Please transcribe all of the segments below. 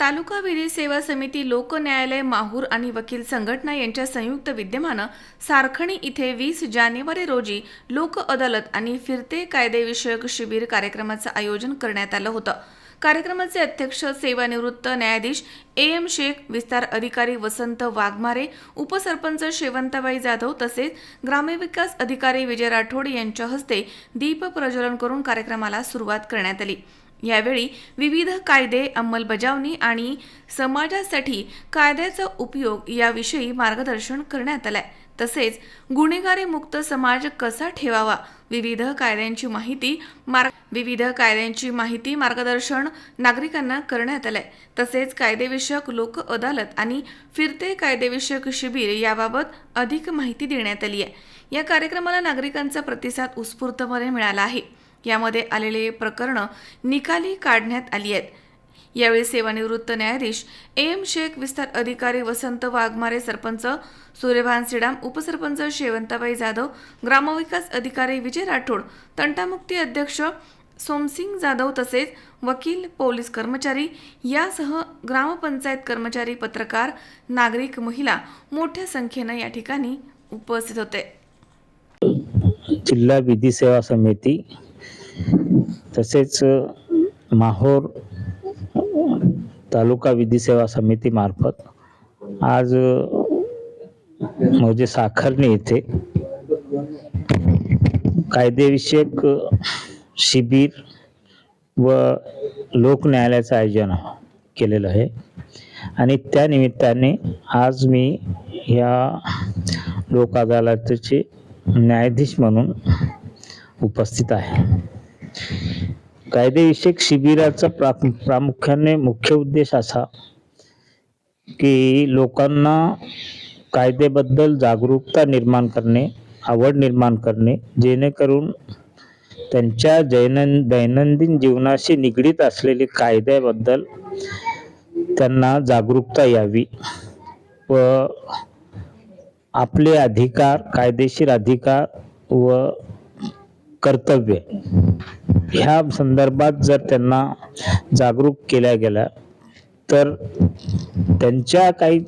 तालुका विधी सेवा समिती लोक न्यायालय माहूर आणि वकील संघटना यांच्या संयुक्त विद्यमानं सारखणी इथे वीस जानेवारी रोजी लोक अदालत आणि फिरते कायदेविषयक शिबिर कार्यक्रमाचं आयोजन करण्यात आलं होतं. कार्यक्रमाचे अध्यक्ष सेवानिवृत्त न्यायाधीश ए एम शेख विस्तार अधिकारी वसंत वाघमारे उपसरपंच शेवंताबाई जाधव तसेच ग्रामविकास अधिकारी विजय राठोड यांच्या हस्ते दीप प्रज्वलन करून कार्यक्रमाला सुरुवात करण्यात आली. यावेळी विविध कायदे अंमलबजावणी आणि समाजासाठी कायद्याचा उपयोग याविषयी मार्गदर्शन करण्यात आलंय. तसेच गुन्हेगारी मुक्त समाज कसा ठेवावा? विविध कायद्यांची माहिती मार्ग विविध कायद्यांची माहिती मार्गदर्शन नागरिकांना करण्यात आलंय. तसेच कायदेविषयक लोक अदालत आणि फिरते कायदेविषयक शिबिर याबाबत अधिक माहिती देण्यात आली आहे या कार्यक्रमाला नागरिकांचा प्रतिसाद उत्स्फूर्तपणे मिळाला आहे. यामध्ये आलेले प्रकरणं निकाली काढण्यात आली आहेत. यावेळी सेवानिवृत्त न्यायाधीश एम शेख विस्तार अधिकारी वसंत वाघमारे सरपंच सूर्यभान सिडाम उपसरपंच शेवंताबाई जाधव ग्रामविकास अधिकारी विजय राठोड तंटामुक्ती अध्यक्ष सोमसिंग जाधव तसेच वकील पोलीस कर्मचारी यासह ग्रामपंचायत कर्मचारी पत्रकार नागरिक महिला मोठ्या संख्येनं या ठिकाणी उपस्थित होते. जिल्हा विधी सेवा समिती तसेच माहोर तालुका विधी सेवा समितीमार्फत आज म्हणजे साखरणे येथे कायदेविषयक शिबिर व लोक न्यायालयाचं आयोजन केलेलं आहे. आणि त्या निमित्ताने आज मी या लोक अदालतचे न्यायाधीश म्हणून उपस्थित आहे. कायदेविषयक शिबिराचा प्रा प्रामुख्याने मुख्य उद्देश असा की लोकांना कायद्याबद्दल जागरूकता निर्माण करणे आवड निर्माण करणे जेणेकरून त्यांच्या दैनं दैनंदिन जीवनाशी निगडीत असलेले कायद्याबद्दल त्यांना जागरूकता यावी. व आपले अधिकार कायदेशीर अधिकार व कर्तव्य ह्या संदर्भात जर त्यांना जागरूक केल्या गेल्या तर त्यांच्या काही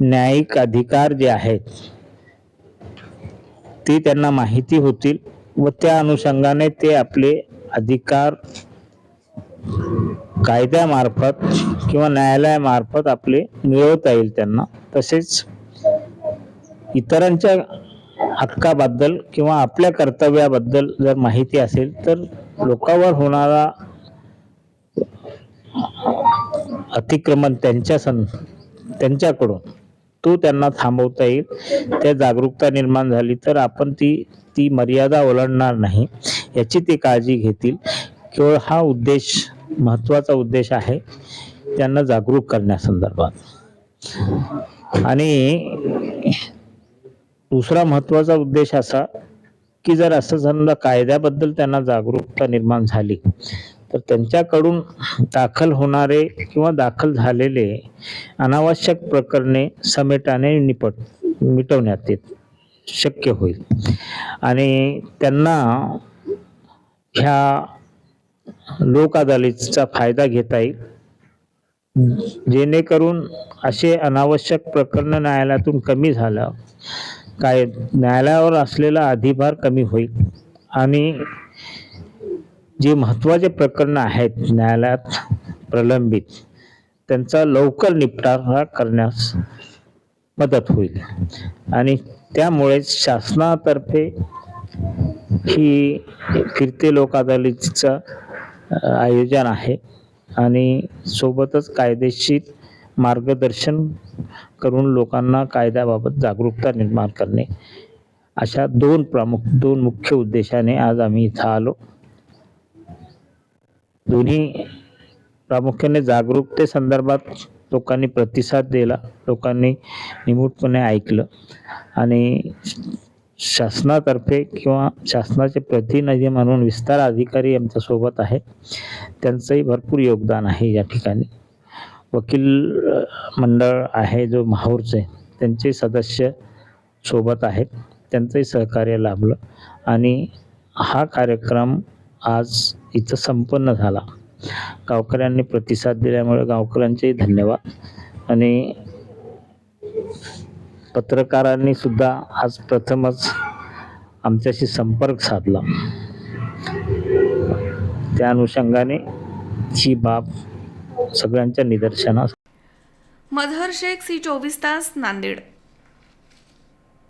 न्यायिक अधिकार जे आहेत ते त्यांना माहिती होतील व त्या अनुषंगाने ते आपले अधिकार कायद्यामार्फत किंवा न्यायालयामार्फत आपले मिळवता येईल त्यांना. तसेच इतरांच्या हक्काबद्दल किंवा आपल्या कर्तव्याबद्दल जर माहिती असेल तर लोकांवर होणारा अतिक्रमण त्यांच्या सं त्यांच्याकडून तो त्यांना थांबवता येईल. त्या जागरूकता निर्माण झाली तर आपण ती ती मर्यादा ओलांडणार नाही याची ते काळजी घेतील. केवळ हा उद्देश महत्त्वाचा उद्देश आहे त्यांना जागरूक करण्यासंदर्भात. आणि दुसरा महत्त्वाचा उद्देश असा की जर असं समजा कायद्याबद्दल त्यांना जागरूकता निर्माण झाली तर त्यांच्याकडून दाखल होणारे किंवा दाखल झालेले अनावश्यक प्रकरणे समेटाने निपट मिटवण्यात येत शक्य होईल. आणि त्यांना ह्या लोक अदालतीचा फायदा घेता येईल. जेणेकरून असे अनावश्यक प्रकरण न्यायालयातून कमी झालं काय न्यायालयावर असलेला अधिभार कमी होईल. आणि जे महत्त्वाचे प्रकरणं आहेत न्यायालयात प्रलंबित त्यांचा लवकर निपटारा करण्यास मदत होईल. आणि त्यामुळेच शासनातर्फे ही फिरते लोक अदालतीचं आयोजन आहे. आणि सोबतच कायदेशीर मार्गदर्शन करून लोकांना कायद्याबाबत जागरूकता निर्माण करणे. अशा दोन प्रमुख दोन मुख्य उद्देशाने आज आम्ही इथं आलो. दोन्ही प्रामुख्याने जागरूकते संदर्भात लोकांनी प्रतिसाद दिला लोकांनी निमूटपणे ऐकलं आणि शासनातर्फे किंवा शासनाचे प्रतिनिधी म्हणून विस्तार अधिकारी आमच्यासोबत आहे त्यांचंही भरपूर योगदान आहे या ठिकाणी. वकील मंडळ आहे जो माहूरचे त्यांचे सदस्य सोबत आहेत. त्यांचंही सहकार्य लाभलं आणि हा कार्यक्रम आज इथं संपन्न झाला. गावकऱ्यांनी प्रतिसाद दिल्यामुळे गावकऱ्यांचेही धन्यवाद आणि पत्रकारांनी सुद्धा आज प्रथमच आमच्याशी संपर्क साधला. त्या अनुषंगाने ही बाब सगळ्यांच्या निदर्शनास. मधर शेख सी चोवीस तास नांदेड.